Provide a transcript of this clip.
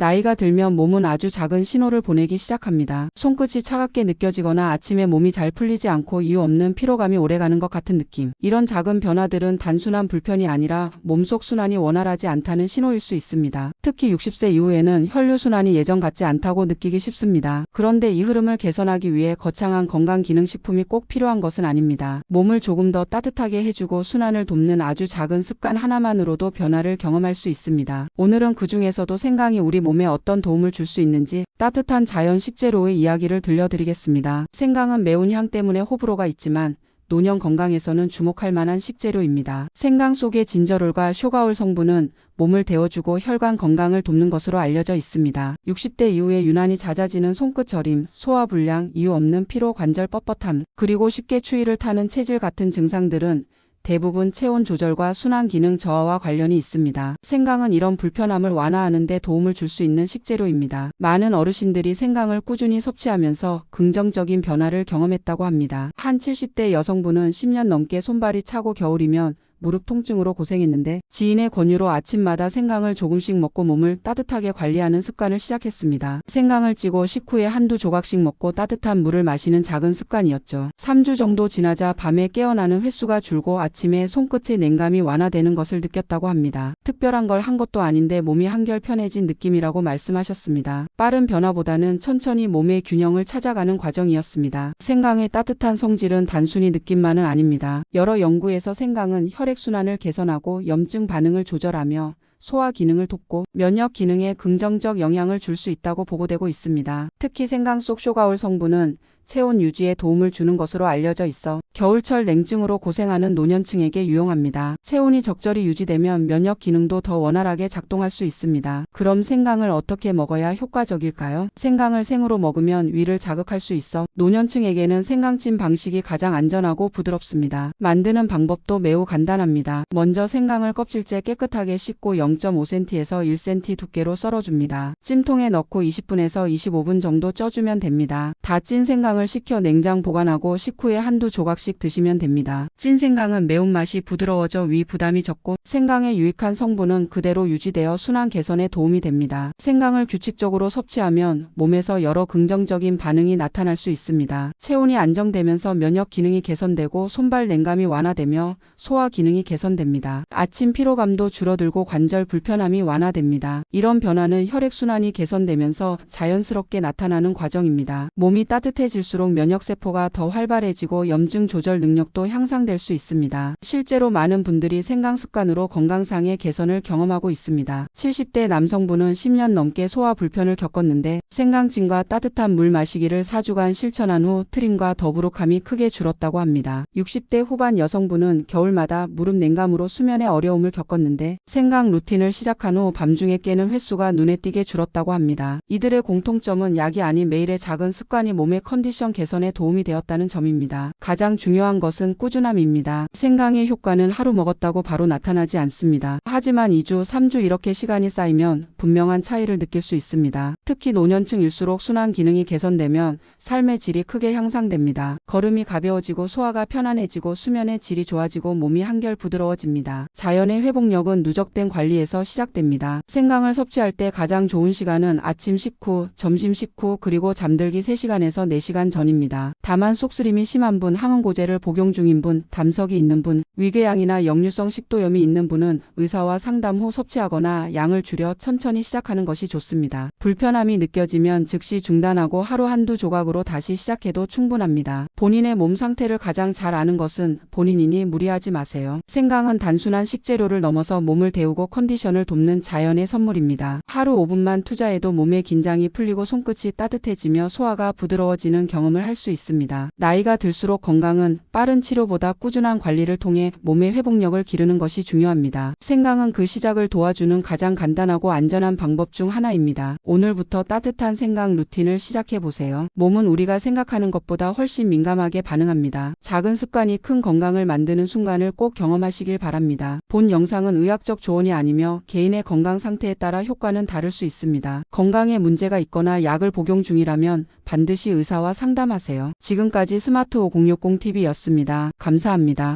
나이가 들면 몸은 아주 작은 신호를 보내기 시작합니다. 손끝이 차갑게 느껴지거나 아침에 몸이 잘 풀리지 않고 이유 없는 피로감이 오래가는 것 같은 느낌. 이런 작은 변화들은 단순한 불편이 아니라 몸속 순환이 원활하지 않다는 신호일 수 있습니다. 특히 60세 이후에는 혈류 순환이 예전 같지 않다고 느끼기 쉽습니다. 그런데 이 흐름을 개선하기 위해 거창한 건강기능식품이 꼭 필요한 것은 아닙니다. 몸을 조금 더 따뜻하게 해주고 순환을 돕는 아주 작은 습관 하나만으로도 변화를 경험할 수 있습니다. 오늘은 그 중에서도 생강이 우리 몸에 어떤 도움을 줄 수 있는지 따뜻한 자연 식재료의 이야기를 들려드리겠습니다. 생강은 매운 향 때문에 호불호가 있지만 노년 건강에서는 주목할 만한 식재료입니다. 생강 속의 진저롤과 쇼가올 성분은 몸을 데워주고 혈관 건강을 돕는 것으로 알려져 있습니다. 60대 이후에 유난히 잦아지는 손끝 저림, 소화불량, 이유 없는 피로 관절 뻣뻣함, 그리고 쉽게 추위를 타는 체질 같은 증상들은 대부분 체온 조절과 순환 기능 저하와 관련이 있습니다. 생강은 이런 불편함을 완화하는 데 도움을 줄 수 있는 식재료입니다. 많은 어르신들이 생강을 꾸준히 섭취하면서 긍정적인 변화를 경험했다고 합니다. 한 70대 여성분은 10년 넘게 손발이 차고 겨울이면 무릎 통증으로 고생했는데 지인의 권유로 아침마다 생강을 조금씩 먹고 몸을 따뜻하게 관리하는 습관을 시작했습니다. 생강을 찌고 식후에 한두 조각씩 먹고 따뜻한 물을 마시는 작은 습관이었죠. 3주 정도 지나자 밤에 깨어나는 횟수가 줄고 아침에 손끝의 냉감이 완화되는 것을 느꼈다고 합니다. 특별한 걸 한 것도 아닌데 몸이 한결 편해진 느낌이라고 말씀하셨습니다. 빠른 변화보다는 천천히 몸의 균형을 찾아가는 과정이었습니다. 생강의 따뜻한 성질은 단순히 느낌만은 아닙니다. 여러 연구에서 생강은 혈액 혈액순환을 개선하고 염증 반응을 조절하며 소화 기능을 돕고 면역 기능에 긍정적 영향을 줄 수 있다고 보고되고 있습니다. 특히 생강 속 쇼가올 성분은 체온 유지에 도움을 주는 것으로 알려져 있어 겨울철 냉증으로 고생하는 노년층에게 유용합니다. 체온이 적절히 유지되면 면역 기능도 더 원활하게 작동할 수 있습니다. 그럼 생강을 어떻게 먹어야 효과적일까요? 생강을 생으로 먹으면 위를 자극할 수 있어 노년층에게는 생강찜 방식이 가장 안전하고 부드럽습니다. 만드는 방법도 매우 간단합니다. 먼저 생강을 껍질째 깨끗하게 씻고 0.5cm에서 1cm 두께로 썰어줍니다. 찜통에 넣고 20분에서 25분 정도 쪄주면 됩니다. 다 찐 생강 을 식혀 냉장 보관하고 식후에 한두 조각씩 드시면 됩니다. 찐 생강은 매운맛이 부드러워져 위 부담이 적고 생강의 유익한 성분은 그대로 유지되어 순환 개선에 도움이 됩니다. 생강을 규칙적으로 섭취하면 몸에서 여러 긍정적인 반응이 나타날 수 있습니다. 체온이 안정되면서 면역 기능이 개선되고 손발 냉감이 완화되며 소화 기능이 개선됩니다. 아침 피로감도 줄어들고 관절 불편함이 완화됩니다. 이런 변화는 혈액순환이 개선되면서 자연스럽게 나타나는 과정입니다. 몸이 따뜻해질 수록 면역세포가 더 활발해지고 염증 조절 능력도 향상될 수 있습니다. 실제로 많은 분들이 생강 습관으로 건강상의 개선을 경험하고 있습니다. 70대 남성분은 10년 넘게 소화 불편을 겪었는데 생강찜과 따뜻한 물 마시기를 4주간 실천한 후 트림과 더부룩함이 크게 줄었다고 합니다. 60대 후반 여성분은 겨울마다 무릎 냉감으로 수면에 어려움을 겪었는데 생강 루틴을 시작한 후 밤중에 깨는 횟수가 눈에 띄게 줄었다고 합니다. 이들의 공통점은 약이 아닌 매일의 작은 습관이 몸의 컨디션 개선에 도움이 되었다는 점입니다. 가장 중요한 것은 꾸준함입니다. 생강의 효과는 하루 먹었다고 바로 나타나지 않습니다. 하지만 2주, 3주 이렇게 시간이 쌓이면 분명한 차이를 느낄 수 있습니다. 특히 노년층일수록 순환 기능이 개선되면 삶의 질이 크게 향상됩니다. 걸음이 가벼워지고 소화가 편안해지고 수면의 질이 좋아지고 몸이 한결 부드러워집니다. 자연의 회복력은 누적된 관리에서 시작됩니다. 생강을 섭취할 때 가장 좋은 시간은 아침 식후, 점심 식후, 그리고 잠들기 3시간에서 4시간 전입니다. 다만 속쓰림이 심한 분, 항응고제를 복용 중인 분, 담석이 있는 분, 위궤양이나 역류성 식도염이 있는 분은 의사와 상담 후 섭취하거나 양을 줄여 천천히 시작하는 것이 좋습니다. 불편함이 느껴지면 즉시 중단하고 하루 한두 조각으로 다시 시작해도 충분합니다. 본인의 몸 상태를 가장 잘 아는 것은 본인이니 무리하지 마세요. 생강은 단순한 식재료를 넘어서 몸을 데우고 컨디션을 돕는 자연의 선물입니다. 하루 5분만 투자해도 몸의 긴장이 풀리고 손끝이 따뜻해지며 소화가 부드러워지는 경험을 할 수 있습니다. 나이가 들수록 건강은 빠른 치료보다 꾸준한 관리를 통해 몸의 회복력을 기르는 것이 중요합니다. 생강은 그 시작을 도와주는 가장 간단하고 안전한 방법 중 하나입니다. 오늘부터 따뜻한 생강 루틴을 시작해 보세요. 몸은 우리가 생각하는 것보다 훨씬 민감하게 반응합니다. 작은 습관이 큰 건강을 만드는 순간을 꼭 경험하시길 바랍니다. 본 영상은 의학적 조언이 아니며 개인의 건강 상태에 따라 효과는 다를 수 있습니다. 건강에 문제가 있거나 약을 복용 중이라면 반드시 의사와 상담하세요. 지금까지 스마트 5060TV였습니다. 감사합니다.